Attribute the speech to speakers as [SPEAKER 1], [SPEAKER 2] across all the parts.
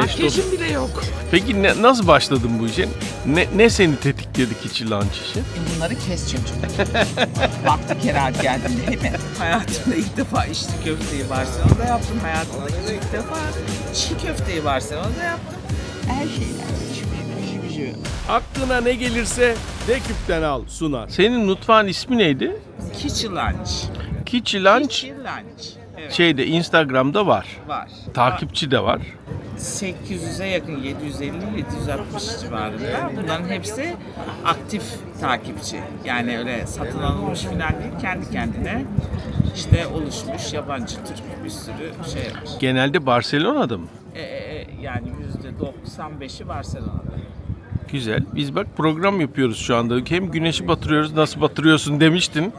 [SPEAKER 1] Makyajım bile yok.
[SPEAKER 2] Peki ne, nasıl başladın bu işe? Ne, ne seni tetikledi Kitchen Lunch işi?
[SPEAKER 1] E bunları kes çocuk. Vakti kerahat geldim değil mi? Hayatımda ilk defa içli köfteyi Barcelona'da yaptım. Hayatımda ilk defa çiğ köfteyi Barcelona'da yaptım. Her şeyler.
[SPEAKER 3] Aklına ne gelirse Deküp'ten al sunar.
[SPEAKER 2] Senin mutfağın ismi neydi?
[SPEAKER 1] Kitchen lunch.
[SPEAKER 2] Kitchen Lunch
[SPEAKER 1] Kitchen lunch. Evet
[SPEAKER 2] şeyde Instagram'da var.
[SPEAKER 1] var.
[SPEAKER 2] Takipçi de var.
[SPEAKER 1] 800'e yakın 750-760 civarında. Bunların hepsi aktif takipçi. Yani öyle satın alınmış falan değil. Kendi kendine işte oluşmuş yabancı Türk bir sürü şey var.
[SPEAKER 2] Genelde Barcelona'da mı?
[SPEAKER 1] E, e, e, yani %95'i Barcelona'da.
[SPEAKER 2] Güzel. Biz bak program yapıyoruz şu anda. Hem güneşi batırıyoruz nasıl batırıyorsun demiştin.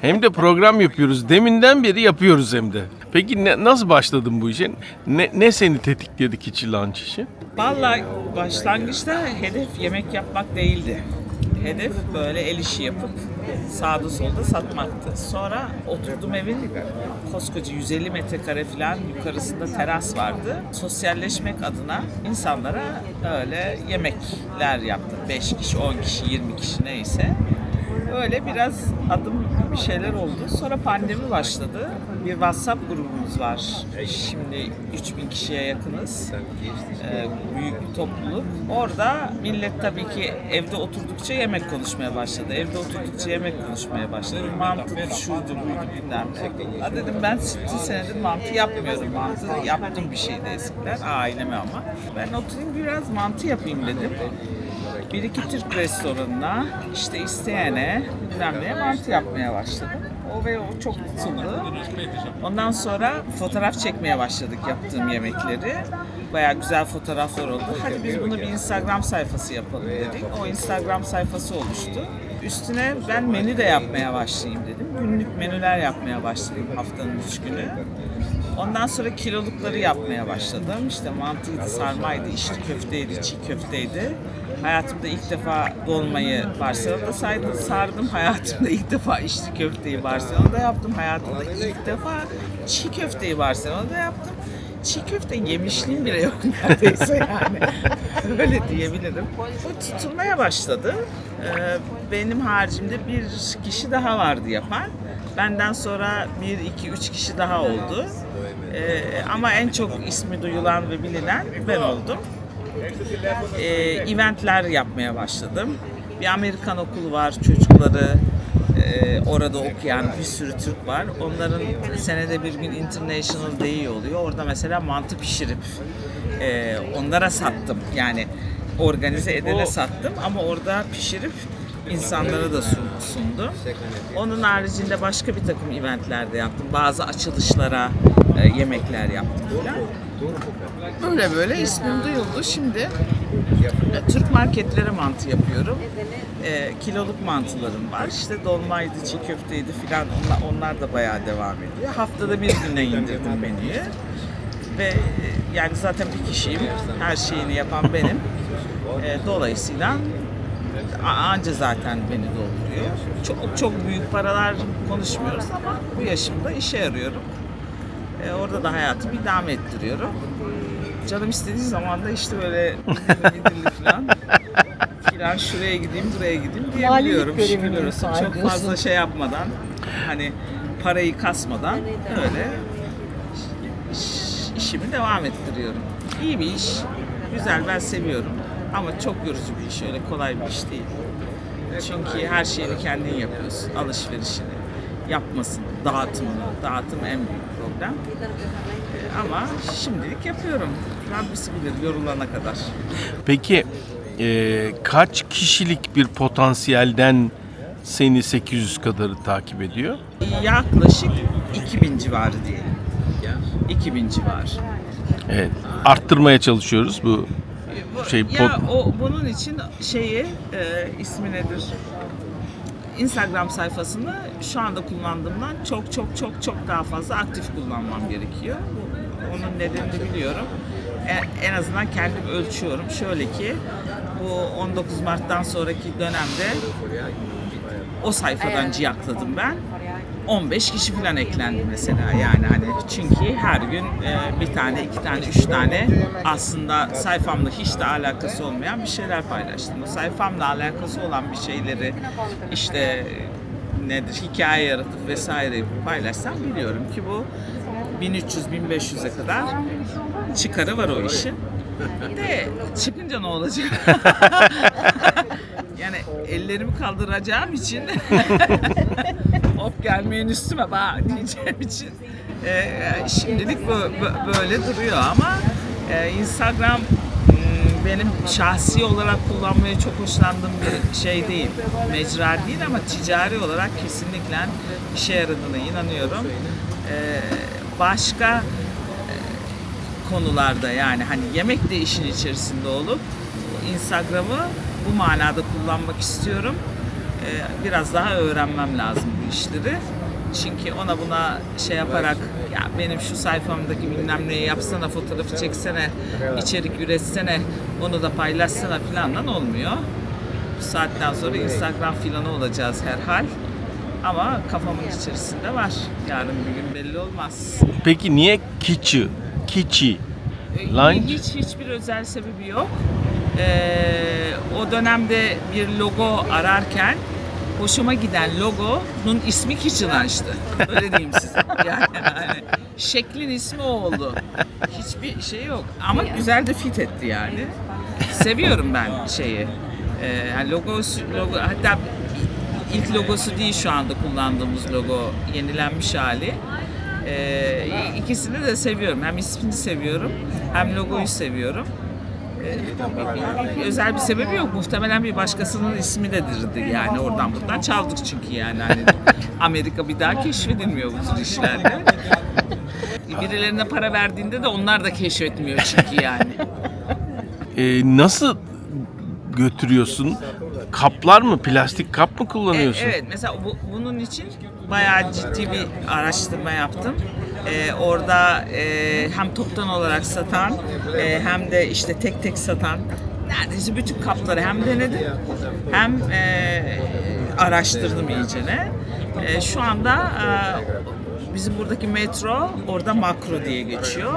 [SPEAKER 2] Hem de program yapıyoruz. Deminden beri yapıyoruz hem de. Peki ne, nasıl başladın bu işe? Ne, ne seni tetikledi Kitchen Lunch işi?
[SPEAKER 1] Vallahi başlangıçta hedef yemek yapmak değildi. Hedef böyle el işi yapıp sağda solda satmaktı. Sonra oturdum evin koskoca 150 metrekare falan yukarısında teras vardı. Sosyalleşmek adına insanlara öyle yemekler yaptım. 5 kişi, 10 kişi, 20 kişi neyse. Öyle biraz adım bir şeyler oldu. Sonra pandemi başladı. Bir WhatsApp grubumuz var. Şimdi 3000 kişiye yakınız. Ee, büyük bir topluluk. Orada millet tabii ki evde oturdukça yemek konuşmaya başladı. Evde oturdukça yemek konuşmaya başladı. Mantı şuydu buydu bilmem ne. Dedim ben 8 senedir mantı yapmıyorum. Mantı yaptım bir şeydi eskiden aileme ama. Ben oturayım biraz mantı yapayım dedim. Bir iki Türk restoranına işte isteyene bilmem neye mantı yapmaya başladım. O ve o çok tutuldu. Ondan sonra fotoğraf çekmeye başladık yaptığım yemekleri. Bayağı güzel fotoğraflar oldu. Hadi biz bunu bir Instagram sayfası yapalım dedik. O Instagram sayfası oluştu. Üstüne ben menü de yapmaya başlayayım dedim. Günlük menüler yapmaya başladım haftanın üç günü. Ondan sonra kilolukları yapmaya başladım. İşte mantıydı, sarmaydı, içli köfteydi, çiğ köfteydi. Hayatımda ilk defa dolmayı Barcelona'da saydım, sardım. Hayatımda ilk defa içli köfteyi Barcelona'da yaptım. Hayatımda ilk defa çiğ köfteyi Barcelona'da yaptım. Çiğ köfte yemişliğim bile yok neredeyse yani. Öyle diyebilirim. O tutulmaya başladı. Ee, benim haricimde bir kişi daha vardı yapan. Benden sonra bir, iki, üç kişi daha oldu. Ee, ama en çok ismi duyulan ve bilinen ben oldum. Ee, eventler yapmaya başladım. Bir Amerikan okulu var çocukları e, orada okuyan bir sürü Türk var. Onların senede bir gün International Day oluyor. Orada mesela mantı pişirip e, onlara sattım. Yani organize edene sattım ama orada pişirip insanlara da sun- sundum. Onun haricinde başka bir takım eventlerde yaptım. Bazı açılışlara e, yemekler yaptım falan. Böyle böyle ismim duyuldu. Şimdi e, Türk marketlere mantı yapıyorum. E, kiloluk mantılarım var. İşte dolmaydı, çiğ köfteydi filan onlar, onlar da bayağı devam ediyor. Haftada bir güne indirdim menüyü. Ve e, yani zaten bir kişiyim. Her şeyini yapan benim. E, dolayısıyla anca zaten beni dolduruyor. Çok çok büyük paralar konuşmuyoruz ama bu yaşımda işe yarıyorum. E, orada da hayatımı idame ettiriyorum. Canım istediği zaman da işte böyle midilli falan filan şuraya gideyim buraya gideyim diyebiliyorum. Şükürler olsun. Çok fazla şey yapmadan hani parayı kasmadan öyle iş- işimi devam ettiriyorum. İyi bir iş. Güzel ben seviyorum. Ama çok yorucu bir iş. Öyle kolay bir iş değil. Çünkü her şeyini kendin yapıyorsun. Alışverişini, yapmasını, dağıtımını. Dağıtım en büyük problem. Ama şimdilik yapıyorum. Rabbisi bilir yorulana kadar.
[SPEAKER 2] Peki e, kaç kişilik bir potansiyelden seni 800 kadarı takip ediyor?
[SPEAKER 1] Yaklaşık 2000 civarı diyelim. 2000 civarı.
[SPEAKER 2] Evet. Arttırmaya çalışıyoruz bu şey
[SPEAKER 1] ya
[SPEAKER 2] pot-
[SPEAKER 1] o bunun için şeyi e, ismi nedir? Instagram sayfasını şu anda kullandığımdan çok çok çok çok daha fazla aktif kullanmam gerekiyor. Bu- Onun nedenini biliyorum. E- en azından kendim ölçüyorum. Şöyle ki bu 19 Mart'tan sonraki dönemde o sayfadan ciyakladım ben. 15 kişi falan eklendi mesela yani hani çünkü her gün e, bir tane, iki tane, üç tane aslında sayfamla hiç de alakası olmayan bir şeyler paylaştım. O sayfamla alakası olan bir şeyleri işte nedir hikaye yaratıp vesaire paylaşsam biliyorum ki bu 1300-1500'e kadar çıkarı var o işin. De çıkınca ne olacak? yani ellerimi kaldıracağım için hop gelmeyin üstüme bak diyeceğim için e, şimdilik bö- bö- böyle duruyor ama e, Instagram m, benim şahsi olarak kullanmayı çok hoşlandığım bir şey değil. Mecra değil ama ticari olarak kesinlikle işe yaradığına inanıyorum. E, başka e, konularda yani hani yemek de işin içerisinde olup Instagram'ı bu manada kullanmak istiyorum. Ee, biraz daha öğrenmem lazım bu işleri. Çünkü ona buna şey yaparak ya benim şu sayfamdaki bilmem neyi yapsana, fotoğrafı çeksene, içerik üretsene, onu da paylaşsana filandan olmuyor. Bu saatten sonra Instagram filanı olacağız herhal. Ama kafamın içerisinde var. Yarın bir gün belli olmaz.
[SPEAKER 2] Peki niye Kiçi? Kiçi.
[SPEAKER 1] Ee,
[SPEAKER 2] Line?
[SPEAKER 1] Hiç hiçbir özel sebebi yok. Ee, o dönemde bir logo ararken hoşuma giden logonun ismi Kitchen'laştı. Öyle diyeyim size. Yani, hani şeklin ismi o oldu. Hiçbir şey yok. Ama güzel de fit etti yani. Seviyorum ben şeyi. Ee, yani logosu, logo, hatta ilk logosu değil şu anda kullandığımız logo, yenilenmiş hali. Ee, ikisini de seviyorum. Hem ismini seviyorum, hem logoyu seviyorum. Ee, özel bir sebebi yok. Muhtemelen bir başkasının ismi dedirdi yani oradan buradan çaldık çünkü yani hani Amerika bir daha keşfedilmiyor bu tür işlerde. Birilerine para verdiğinde de onlar da keşfetmiyor çünkü yani.
[SPEAKER 2] Ee, nasıl götürüyorsun? Kaplar mı? Plastik kap mı
[SPEAKER 1] E,
[SPEAKER 2] kullanıyorsun?
[SPEAKER 1] Evet mesela bu, bunun için bayağı ciddi bir araştırma yaptım. E, orada e, hem toptan olarak satan e, hem de işte tek tek satan neredeyse bütün kapları hem denedim hem e, araştırdım iyicene. E, şu anda e, bizim buradaki metro orada makro diye geçiyor.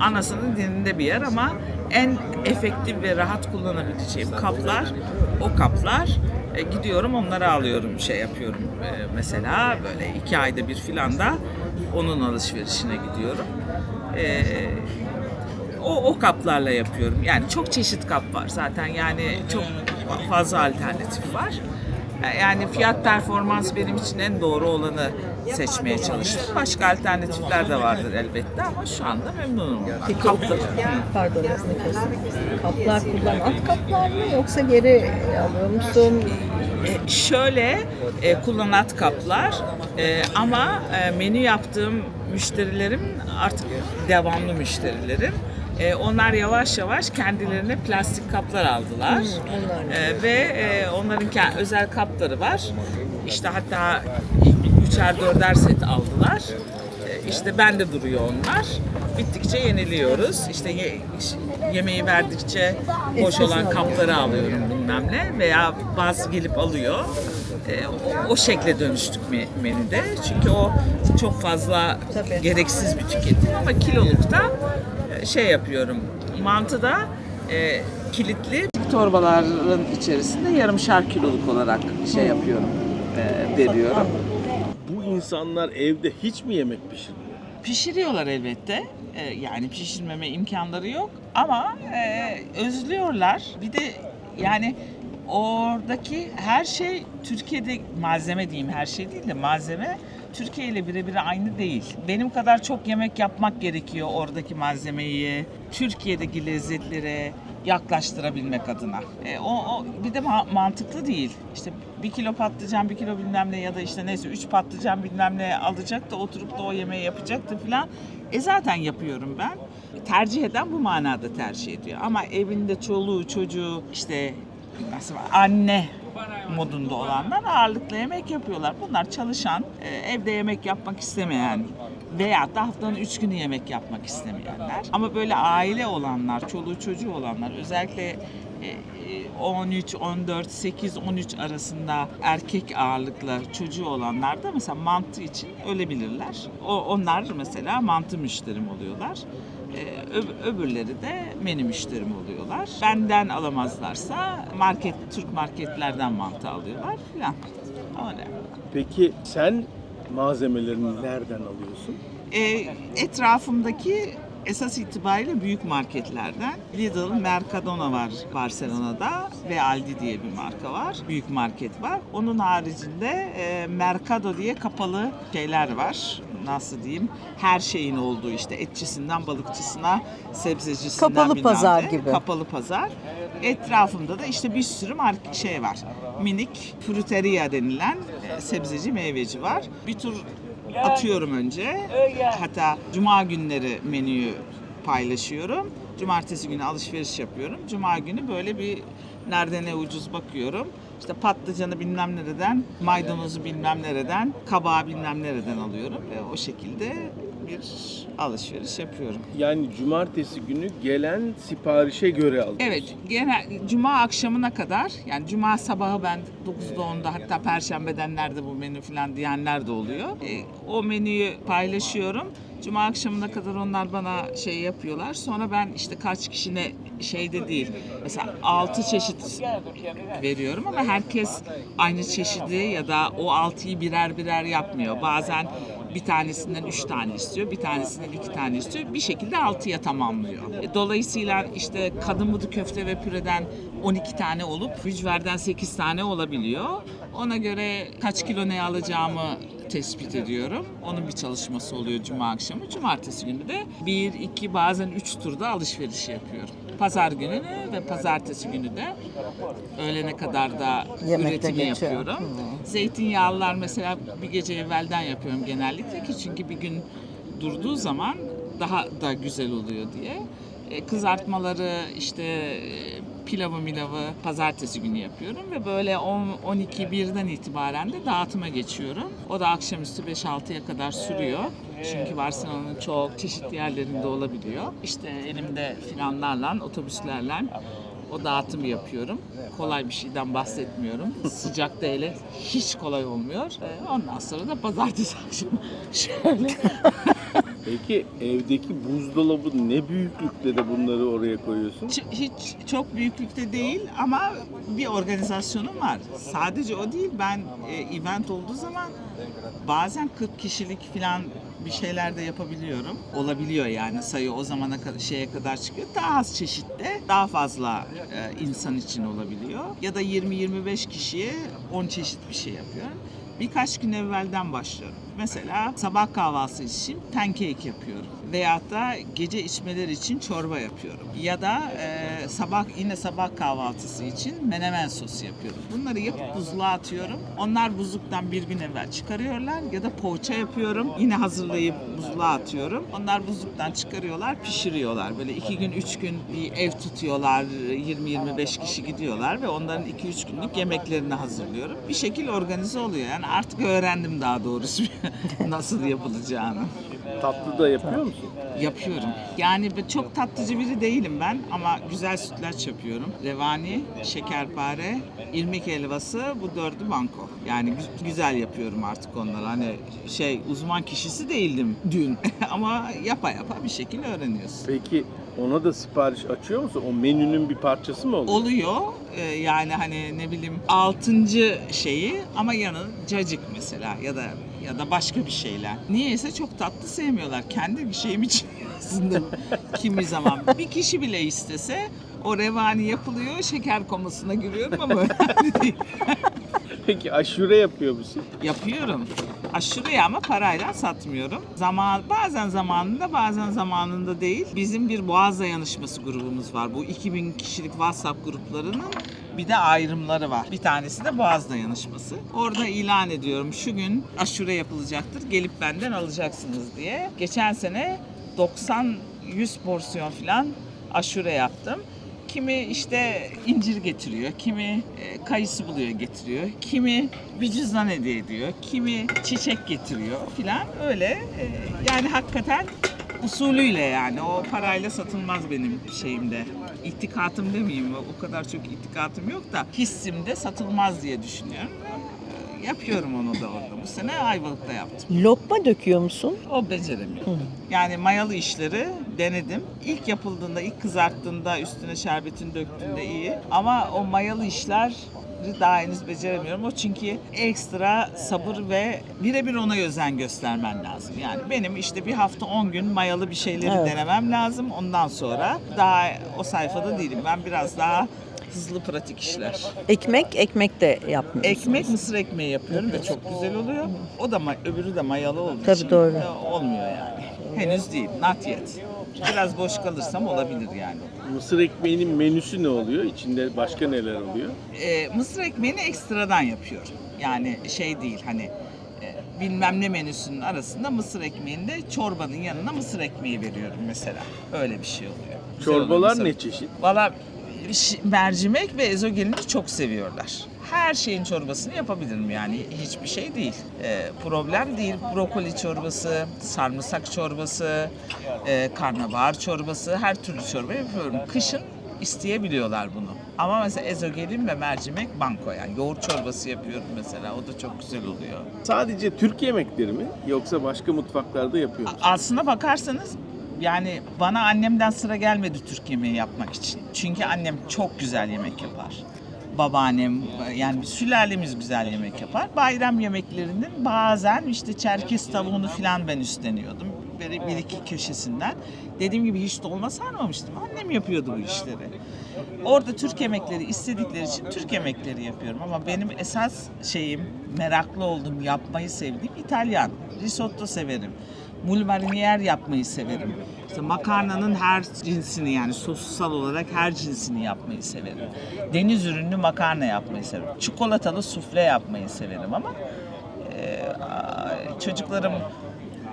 [SPEAKER 1] Anasının dininde bir yer ama en efektif ve rahat kullanabileceğim kaplar o kaplar. E, gidiyorum onları alıyorum şey yapıyorum E, mesela böyle iki ayda bir filan da onun alışverişine gidiyorum. E, o, o kaplarla yapıyorum. Yani çok çeşit kap var zaten yani çok fazla alternatif var. E, Yani fiyat performans benim için en doğru olanı seçmeye çalıştım. Başka alternatifler de vardır elbette ama şu anda memnunum.
[SPEAKER 4] Peki.
[SPEAKER 1] Kaplı.
[SPEAKER 4] Pardon lafını kestim. Kaplar kullan at kaplar mı yoksa geri alıyor musun?
[SPEAKER 1] E, şöyle e, kullanat kaplar e, ama e, menü yaptığım müşterilerim artık devamlı müşterilerim. E, onlar yavaş yavaş kendilerine plastik kaplar aldılar. E, ve e, onların özel kapları var. İşte hatta üçer dörder set aldılar. E, işte bende duruyor onlar. Bittikçe yeniliyoruz. İşte ye- yemeği verdikçe boş olan kapları alıyorum bilmem ne veya bazı gelip alıyor. E, o, o şekle dönüştük me- menüde. Çünkü o çok fazla
[SPEAKER 4] Tabii.
[SPEAKER 1] gereksiz bir tüketim ama kilolukta şey yapıyorum. Mantıda e, kilitli torbaların içerisinde yarımşar kiloluk olarak şey yapıyorum, e, veriyorum.
[SPEAKER 2] Bu insanlar evde hiç mi yemek pişirmiyor?
[SPEAKER 1] Pişiriyorlar elbette. Ee, yani pişirmeme imkanları yok ama e, özlüyorlar. Bir de yani oradaki her şey Türkiye'de malzeme diyeyim her şey değil de malzeme Türkiye ile birebir aynı değil. Benim kadar çok yemek yapmak gerekiyor oradaki malzemeyi Türkiye'deki lezzetlere yaklaştırabilmek adına. E, o, o bir de ma- mantıklı değil. İşte bir kilo patlıcan, bir kilo bilmem ne ya da işte neyse üç patlıcan bilmem ne alacak da oturup da o yemeği yapacaktı falan. E zaten yapıyorum ben. Tercih eden bu manada tercih ediyor. Ama evinde çoluğu, çocuğu işte nasıl anne modunda olanlar ağırlıklı yemek yapıyorlar. Bunlar çalışan, e, evde yemek yapmak istemeyen Veya da haftanın üç günü yemek yapmak istemeyenler. Ama böyle aile olanlar, çoluğu çocuğu olanlar özellikle e, e, 13, 14, 8, 13 arasında erkek ağırlıklı çocuğu olanlar da mesela mantı için ölebilirler. O, onlar mesela mantı müşterim oluyorlar. Ee, öb- öbürleri de menü müşterim oluyorlar. Benden alamazlarsa market Türk marketlerden mantı alıyorlar filan. Öyle.
[SPEAKER 3] Peki sen malzemelerini nereden alıyorsun?
[SPEAKER 1] Ee, etrafımdaki esas itibariyle büyük marketlerden Lidl, Mercadona var Barcelona'da ve Aldi diye bir marka var. Büyük market var. Onun haricinde e, Mercado diye kapalı şeyler var. Nasıl diyeyim? Her şeyin olduğu işte etçisinden balıkçısına, sebzecisinden
[SPEAKER 4] Kapalı
[SPEAKER 1] bilmem
[SPEAKER 4] pazar gibi.
[SPEAKER 1] Kapalı pazar. Etrafımda da işte bir sürü mark şey var. Minik fruteria denilen e, sebzeci meyveci var. Bir tur atıyorum önce. Hatta cuma günleri menüyü paylaşıyorum. Cumartesi günü alışveriş yapıyorum. Cuma günü böyle bir nerede ne ucuz bakıyorum. İşte patlıcanı bilmem nereden, maydanozu bilmem nereden, kabağı bilmem nereden alıyorum ve o şekilde bir alışveriş yapıyorum.
[SPEAKER 3] Yani cumartesi günü gelen siparişe göre alıyorsun.
[SPEAKER 1] Evet, genel cuma akşamına kadar yani cuma sabahı ben 9'da 10'da hatta perşembeden nerede bu menü falan diyenler de oluyor. E, o menüyü paylaşıyorum. Cuma akşamına kadar onlar bana şey yapıyorlar. Sonra ben işte kaç kişi ne şeyde değil. Mesela 6 çeşit veriyorum ama herkes aynı çeşidi ya da o 6'yı birer birer yapmıyor. Bazen bir tanesinden 3 tane istiyor, bir tanesinden 2 tane istiyor. Bir şekilde 6'ya tamamlıyor. E, Dolayısıyla işte kadın budu köfte ve püreden 12 tane olup mücverden 8 tane olabiliyor. Ona göre kaç kilo ne alacağımı tespit ediyorum. Onun bir çalışması oluyor cuma akşamı. Cumartesi günü de 1, 2 bazen 3 turda alışveriş yapıyorum. Pazar günü ve pazartesi günü de öğlene kadar da
[SPEAKER 4] Yemekte
[SPEAKER 1] üretimi
[SPEAKER 4] geçiyor.
[SPEAKER 1] yapıyorum. Zeytinyağlılar mesela bir gece evvelden yapıyorum genellikle ki çünkü bir gün durduğu zaman daha da güzel oluyor diye. E, kızartmaları işte e, pilavı milavı pazartesi günü yapıyorum ve böyle 10 12 birden itibaren de dağıtıma geçiyorum. O da akşamüstü 5-6'ya kadar sürüyor. Çünkü Barcelona'nın çok çeşitli yerlerinde olabiliyor. İşte elimde filanlarla, otobüslerle o dağıtımı yapıyorum. Kolay bir şeyden bahsetmiyorum. Sıcakta hele hiç kolay olmuyor. Ee, Ondan sonra da pazartesi akşamı şöyle
[SPEAKER 3] Peki evdeki buzdolabı ne büyüklükte de bunları oraya koyuyorsun?
[SPEAKER 1] Ç- hiç çok büyüklükte değil ama bir organizasyonum var. Sadece o değil ben e, event olduğu zaman bazen 40 kişilik falan bir şeyler de yapabiliyorum. Olabiliyor yani sayı o zamana kadar şeye kadar çıkıyor. Daha az çeşitte daha fazla e, insan için olabiliyor. Ya da 20-25 kişiye 10 çeşit bir şey yapıyorum. Birkaç gün evvelden başlıyorum. Mesela sabah kahvaltısı için pancake yapıyorum. Veyahut da gece içmeler için çorba yapıyorum. Ya da e, sabah yine sabah kahvaltısı için menemen sosu yapıyorum. Bunları yapıp buzluğa atıyorum. Onlar buzluktan bir gün evvel çıkarıyorlar. Ya da poğaça yapıyorum. Yine hazırlayıp buzluğa atıyorum. Onlar buzluktan çıkarıyorlar, pişiriyorlar. Böyle iki gün, üç gün bir ev tutuyorlar. 20-25 kişi gidiyorlar ve onların 2-3 günlük yemeklerini hazırlıyorum. Bir şekil organize oluyor. Yani artık öğrendim daha doğrusu nasıl yapılacağını.
[SPEAKER 3] Tatlı da yapıyor musun?
[SPEAKER 1] Yapıyorum. Yani çok tatlıcı biri değilim ben ama güzel sütlaç yapıyorum. Revani, şekerpare, irmik helvası bu dördü banko. Yani gü- güzel yapıyorum artık onları. Hani şey uzman kişisi değildim dün ama yapa yapa bir şekilde öğreniyorsun.
[SPEAKER 3] Peki ona da sipariş açıyor musun? O menünün bir parçası mı oluyor?
[SPEAKER 1] Oluyor Ee, yani hani ne bileyim altıncı şeyi ama yanı cacık mesela ya da ya da başka bir şeyler. Niyeyse çok tatlı sevmiyorlar. Kendi bir şeyim için aslında kimi zaman. Bir kişi bile istese o revani yapılıyor, şeker komasına giriyorum ama önemli değil.
[SPEAKER 3] Peki aşure yapıyor musun?
[SPEAKER 1] Yapıyorum. Aşırı ama parayla satmıyorum. Zaman bazen zamanında bazen zamanında değil. Bizim bir Boğaz Dayanışması grubumuz var. Bu 2000 kişilik WhatsApp gruplarının bir de ayrımları var. Bir tanesi de Boğaz Dayanışması. Orada ilan ediyorum şu gün aşure yapılacaktır. Gelip benden alacaksınız diye. Geçen sene 90 100 porsiyon falan aşure yaptım. Kimi işte incir getiriyor, kimi e, kayısı buluyor getiriyor, kimi bir cüzdan hediye ediyor, kimi çiçek getiriyor filan öyle. E, yani hakikaten usulüyle yani o parayla satılmaz benim şeyimde. İtikatım demeyeyim o kadar çok itikatım yok da hissimde satılmaz diye düşünüyorum. Yapıyorum onu da orada. Bu sene Ayvalık'ta yaptım.
[SPEAKER 4] Lokma döküyor musun?
[SPEAKER 1] O beceremiyor. Yani mayalı işleri denedim. İlk yapıldığında, ilk kızarttığında, üstüne şerbetini döktüğünde iyi. Ama o mayalı işler daha henüz beceremiyorum. O çünkü ekstra sabır ve birebir ona özen göstermen lazım. Yani benim işte bir hafta 10 gün mayalı bir şeyleri
[SPEAKER 4] Evet.
[SPEAKER 1] denemem lazım. Ondan sonra daha o sayfada değilim. Ben biraz daha hızlı pratik işler.
[SPEAKER 4] Ekmek, ekmek de yapmıyorsun.
[SPEAKER 1] Ekmek mısır ekmeği yapıyorum ve çok güzel oluyor. O da ma- öbürü de mayalı olduğu
[SPEAKER 4] Tabii,
[SPEAKER 1] için
[SPEAKER 4] doğru.
[SPEAKER 1] e, olmuyor yani. Henüz değil, not yet. Biraz boş kalırsam olabilir yani.
[SPEAKER 3] Mısır ekmeğinin menüsü ne oluyor? İçinde başka neler oluyor?
[SPEAKER 1] E, mısır ekmeğini ekstradan yapıyorum. Yani şey değil hani e, bilmem ne menüsünün arasında mısır ekmeğinde çorbanın yanına mısır ekmeği veriyorum mesela. Öyle bir şey oluyor. Güzel oluyor
[SPEAKER 3] Çorbalar
[SPEAKER 1] mısır-
[SPEAKER 3] ne çeşit?
[SPEAKER 1] Valla mercimek ve ezogelini çok seviyorlar. Her şeyin çorbasını yapabilirim yani hiçbir şey değil. Ee, problem değil. Brokoli çorbası, sarımsak çorbası, e, karnabahar çorbası, her türlü çorba yapıyorum. Kışın isteyebiliyorlar bunu. Ama mesela ezogelin ve mercimek banko yani. Yoğurt çorbası yapıyorum mesela. O da çok güzel oluyor.
[SPEAKER 3] Sadece Türk yemekleri mi? Yoksa başka mutfaklarda yapıyor musun?
[SPEAKER 1] Aslına bakarsanız yani bana annemden sıra gelmedi Türk yemeği yapmak için. Çünkü annem çok güzel yemek yapar. Babaannem yani sülalemiz güzel yemek yapar. Bayram yemeklerinin bazen işte çerkez tavuğunu falan ben üstleniyordum. Böyle bir iki köşesinden. Dediğim gibi hiç dolma sarmamıştım. Annem yapıyordu bu işleri. Orada Türk yemekleri istedikleri için Türk yemekleri yapıyorum ama benim esas şeyim meraklı olduğum yapmayı sevdiğim İtalyan. Risotto severim. Mulmarinier yapmayı severim. İşte makarnanın her cinsini yani sossal olarak her cinsini yapmayı severim. Deniz ürünlü makarna yapmayı severim. Çikolatalı sufle yapmayı severim ama e, çocuklarım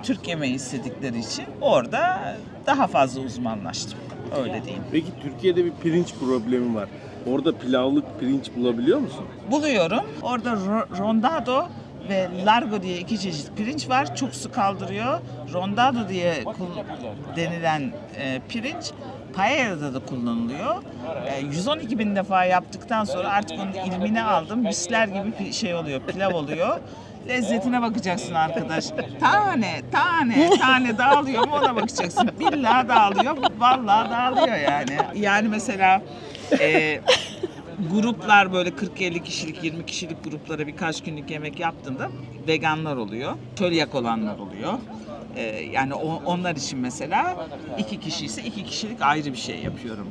[SPEAKER 1] Türk yemeği istedikleri için orada daha fazla uzmanlaştım. Öyle diyeyim.
[SPEAKER 3] Peki Türkiye'de bir pirinç problemi var. Orada pilavlık pirinç bulabiliyor musun?
[SPEAKER 1] buluyorum. Orada ro- rondado ve largo diye iki çeşit pirinç var. Çok su kaldırıyor. Rondado diye denilen e, pirinç paella'da da kullanılıyor. E, 112 bin defa yaptıktan sonra artık onun ilmini aldım. Misler gibi şey oluyor, pilav oluyor. Lezzetine bakacaksın arkadaş. Tane, tane, tane dağılıyor mu ona bakacaksın. Billahi dağılıyor, vallahi dağılıyor yani. Yani mesela e, gruplar böyle 40-50 kişilik, 20 kişilik gruplara birkaç günlük yemek yaptığında veganlar oluyor. Çölyak olanlar oluyor. Ee, yani o- onlar için mesela iki kişi ise iki kişilik ayrı bir şey yapıyorum.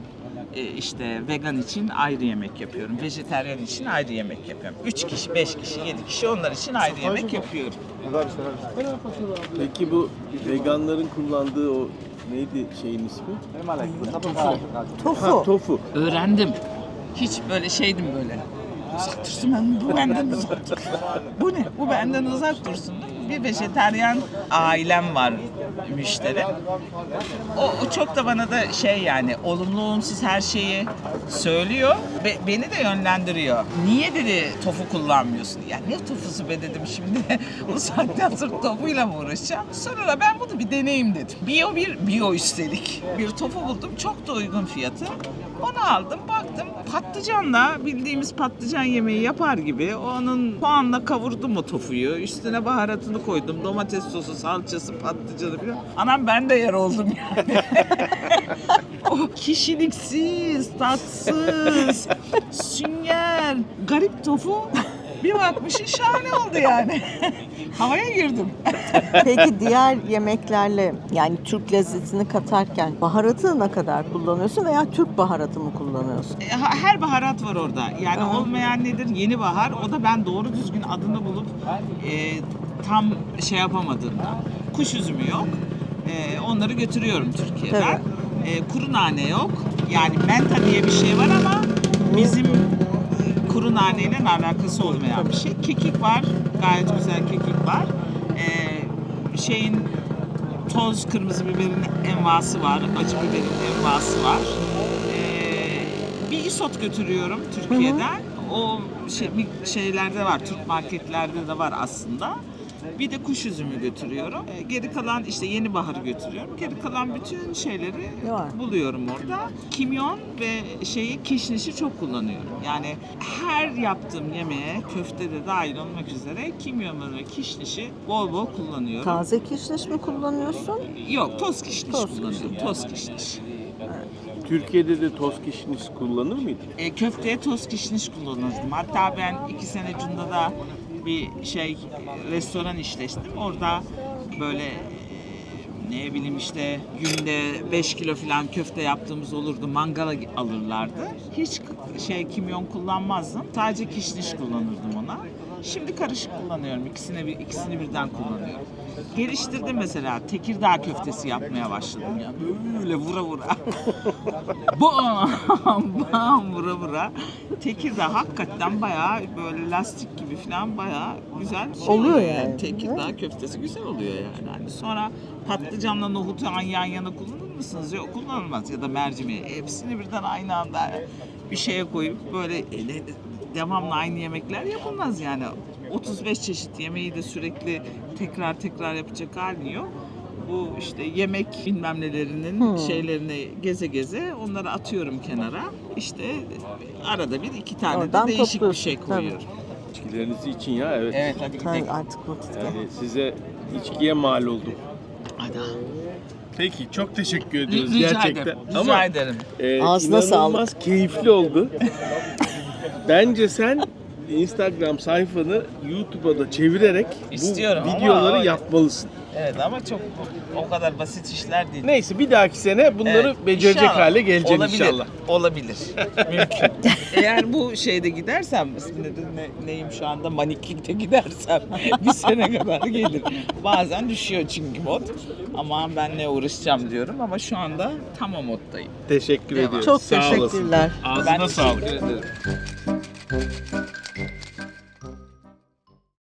[SPEAKER 1] Ee, işte vegan için ayrı yemek yapıyorum. Vejeteryan için ayrı yemek yapıyorum. Üç kişi, beş kişi, yedi kişi onlar için ayrı yemek yapıyorum.
[SPEAKER 3] Peki bu veganların kullandığı o neydi şeyin ismi?
[SPEAKER 4] Tofu.
[SPEAKER 3] Ha, tofu.
[SPEAKER 1] Öğrendim. Hiç böyle şeydim böyle. Uzak dursun ben, bu benden uzak dur. Bu ne? Bu benden uzak dursun. Bir vejeteryan ailem var müşteri. O, o çok da bana da şey yani olumlu olumsuz her şeyi söylüyor ve beni de yönlendiriyor. Niye dedi tofu kullanmıyorsun? Ya ne tofusu be dedim şimdi. Bu saatten sonra tofuyla mı uğraşacağım? Sonra ben bunu bir deneyim dedim. Bio bir bio üstelik. Bir tofu buldum. Çok da uygun fiyatı. Onu aldım baktım patlıcanla bildiğimiz patlıcan yemeği yapar gibi onun soğanla kavurdum o tofuyu. Üstüne baharatını koydum. Domates sosu, salçası, patlıcanı falan. Anam ben de yer oldum yani. o kişiliksiz, tatsız, sünger, garip tofu bir bakmışın şahane oldu yani. Havaya girdim.
[SPEAKER 4] Peki diğer yemeklerle yani Türk lezzetini katarken baharatı ne kadar kullanıyorsun veya Türk baharatı mı kullanıyorsun?
[SPEAKER 1] E, Her baharat var orada. Yani
[SPEAKER 4] Aha.
[SPEAKER 1] olmayan nedir? Yeni bahar. O da ben doğru düzgün adını bulup e, tam şey yapamadığımda. Kuş üzümü yok. E, onları götürüyorum Türkiye'den. E, kuru nane yok. Yani menta diye bir şey var ama bizim e, kuru naneyle alakası olmayan bir şey. Kekik var. Gayet güzel kekik var. E, şeyin toz kırmızı biberin envası var. Acı biberin envası var. Ee, isot götürüyorum Türkiye'den. O şey, bir şeylerde var, Türk marketlerde de var aslında. Bir de kuş üzümü götürüyorum. E, Geri kalan işte yeni baharı götürüyorum. Geri kalan bütün şeyleri
[SPEAKER 4] Var.
[SPEAKER 1] buluyorum orada. Kimyon ve şeyi kişnişi çok kullanıyorum. Yani her yaptığım yemeğe köfte de dahil olmak üzere kimyonu ve kişnişi bol bol kullanıyorum.
[SPEAKER 4] Taze kişniş mi kullanıyorsun?
[SPEAKER 1] Yok toz kişniş
[SPEAKER 4] Toz
[SPEAKER 1] kullanıyorum. Toz kişniş.
[SPEAKER 3] Türkiye'de de toz kişniş kullanır mıydı?
[SPEAKER 1] E, köfteye toz kişniş kullanırdım. Hatta ben iki sene Cunda'da bir şey restoran işleştim. Orada böyle e, ne bileyim işte günde 5 kilo falan köfte yaptığımız olurdu. Mangala alırlardı. Hiç şey kimyon kullanmazdım. Sadece kişniş kullanırdım ona. Şimdi karışık kullanıyorum. İkisini bir ikisini birden kullanıyorum. Geliştirdim mesela. Tekirdağ köftesi yapmaya başladım ya. Böyle vura vura. bam bam vura vura. Tekirdağ hakikaten bayağı böyle lastik gibi falan bayağı güzel bir şey
[SPEAKER 4] Oluyor yani.
[SPEAKER 1] Tekirdağ köftesi güzel oluyor yani. Hani sonra patlıcanla nohutu yan yan yana kullanır mısınız? Yok kullanılmaz ya da mercimeği. Hepsini birden aynı anda bir şeye koyup böyle e, de- devamlı aynı yemekler yapılmaz yani. 35 çeşit yemeği de sürekli tekrar tekrar yapacak hali yok. Bu işte yemek bilmem nelerinin
[SPEAKER 4] Hmm.
[SPEAKER 1] şeylerini geze geze onları atıyorum kenara. İşte arada bir iki tane
[SPEAKER 4] Oradan
[SPEAKER 1] de değişik bir şey koyuyorum.
[SPEAKER 3] İçkilerinizi için ya evet.
[SPEAKER 1] Evet hadi gidelim.
[SPEAKER 4] Artık vakit.
[SPEAKER 3] Yani size içkiye mal oldum.
[SPEAKER 1] Hadi.
[SPEAKER 2] Peki çok teşekkür
[SPEAKER 1] Rica
[SPEAKER 2] ediyoruz gerçekten.
[SPEAKER 1] ederim. Rica
[SPEAKER 2] Ama
[SPEAKER 1] ederim.
[SPEAKER 3] Ee,
[SPEAKER 4] Ağzına
[SPEAKER 3] inanılmaz keyifli oldu. Bence sen Instagram sayfanı YouTube'a da çevirerek
[SPEAKER 1] İstiyorum
[SPEAKER 3] bu
[SPEAKER 1] ama
[SPEAKER 3] videoları
[SPEAKER 1] o-
[SPEAKER 3] yapmalısın.
[SPEAKER 1] Evet ama çok o kadar basit işler değil.
[SPEAKER 3] Neyse bir dahaki sene bunları
[SPEAKER 1] Evet,
[SPEAKER 3] becerecek
[SPEAKER 1] inşallah.
[SPEAKER 3] hale geleceksin
[SPEAKER 1] Olabilir,
[SPEAKER 3] inşallah.
[SPEAKER 1] Olabilir. Mümkün. Eğer bu şeyde gidersem, ne, ne- neyim şu anda maniklikte gidersem bir sene kadar gelir. Bazen düşüyor çünkü mod. Ama ben ne uğraşacağım diyorum ama şu anda tam o moddayım.
[SPEAKER 3] Teşekkür
[SPEAKER 1] Devam.
[SPEAKER 3] ediyoruz.
[SPEAKER 4] Çok
[SPEAKER 3] Sağ olasın.
[SPEAKER 4] teşekkürler.
[SPEAKER 2] Ağzına
[SPEAKER 1] Ben
[SPEAKER 2] sağlık.
[SPEAKER 1] teşekkür ederim.